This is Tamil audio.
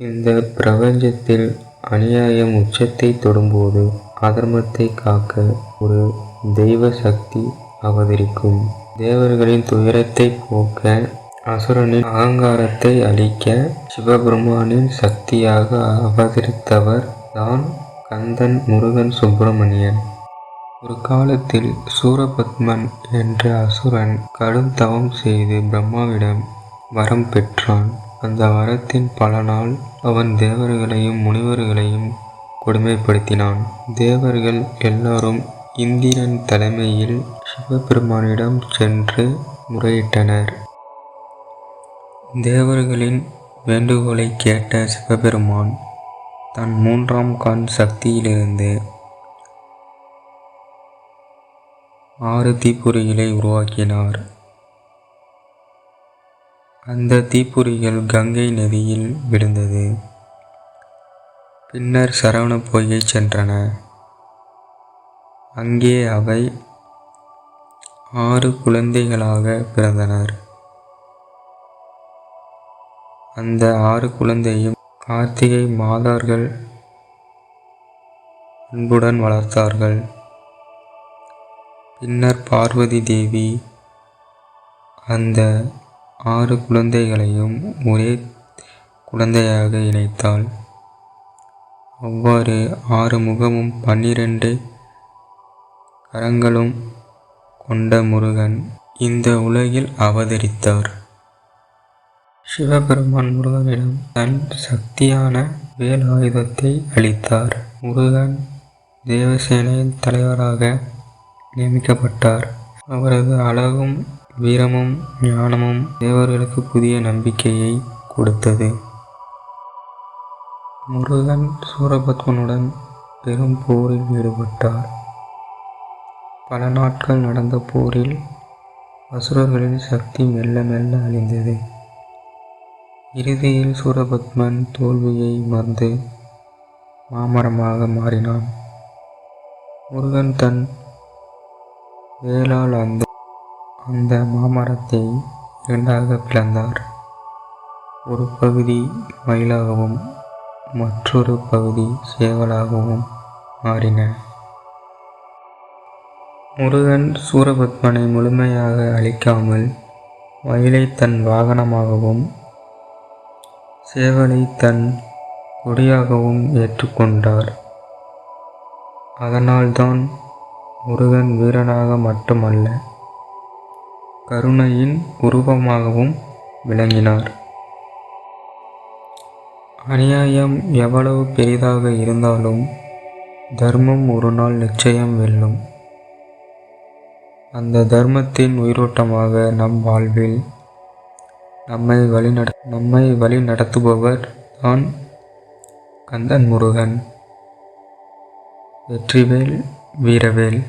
இந்த பிரபஞ்சத்தில் அநியாயம் உச்சத்தை தொடும்போது அதர்மத்தை காக்க ஒரு தெய்வ சக்தி அவதரிக்கும். தேவர்களின் துயரத்தை போக்க அசுரனின் அகங்காரத்தை அழிக்க சிவபெருமானின் சக்தியாக அவதரித்தவர் தான் கந்தன் முருகன் சுப்பிரமணியன். ஒரு காலத்தில் சூரபத்மன் என்ற அசுரன் கடும் தவம் செய்து பிரம்மாவிடம் வரம் பெற்றான். அந்த வரத்தின் பலனால் அவன் தேவர்களையும் முனிவர்களையும் கொடுமைப்படுத்தினான். தேவர்கள் எல்லாரும் இந்திரன் தலைமையில் சிவபெருமானிடம் சென்று முறையிட்டனர். தேவர்களின் வேண்டுகோளை கேட்ட சிவபெருமான் தன் மூன்றாம் கண் சக்தியிலிருந்து ஆறு தீப்பொறிகளை உருவாக்கினார். அந்த தீப்பொறிகள் கங்கை நதியில் விழுந்தது. பின்னர் சரவண பொய்கை சென்றன. அங்கே அவை ஆறு குழந்தைகளாக பிறந்தனர். அந்த ஆறு குழந்தையும் கார்த்திகை மாதார்கள் அன்புடன் வளர்த்தார்கள். பின்னர் பார்வதி தேவி அந்த ஆறு குழந்தைகளையும் ஒரே குழந்தையாக இணைத்தாள். அவ்வாறு ஆறு முகமும் பன்னிரண்டு கரங்களும் கொண்ட முருகன் இந்த உலகில் அவதரித்தார். சிவபெருமான் முருகனிடம் தன் சக்தியான வேல் ஆயுதத்தை அளித்தார். முருகன் தேவசேனையின் தலைவராக நியமிக்கப்பட்டார். அவரது அழகும் வீரமும் ஞானமும் தேவர்களுக்கு புதிய நம்பிக்கையை கொடுத்தது. முருகன் சூரபத்மனுடன் பெரும் போரில் ஈடுபட்டார். பல நாட்கள் நடந்த போரில் அசுரர்களின் சக்தி மெல்ல மெல்ல அழிந்தது. இறுதியில் சூரபத்மன் தோல்வியை மறந்து மாமரமாக மாறினான். முருகன் தன் வேளால் அந்த அந்த மாமரத்தை இரண்டாக பிளந்தார். ஒரு பகுதி மயிலாகவும் மற்றொரு பகுதி சேவலாகவும் மாறின. முருகன் சூரபத்மனை முழுமையாக அழிக்காமல் மயிலை தன் வாகனமாகவும் சேவலை தன் கொடியாகவும் ஏற்றுக்கொண்டார். அதனால்தான் முருகன் வீரனாக மட்டுமல்ல கருணையின் உருவமாகவும் விளங்கினார். அநியாயம் எவ்வளவு பெரிதாக இருந்தாலும் தர்மம் ஒரு நாள் நிச்சயம் வெல்லும். அந்த தர்மத்தின் உயிரோட்டமாக நம் வாழ்வில் நம்மை வழிநட நம்மை வழி நடத்துபவர் தான் கந்தன் முருகன். வெற்றிவேல் வீரவேல்.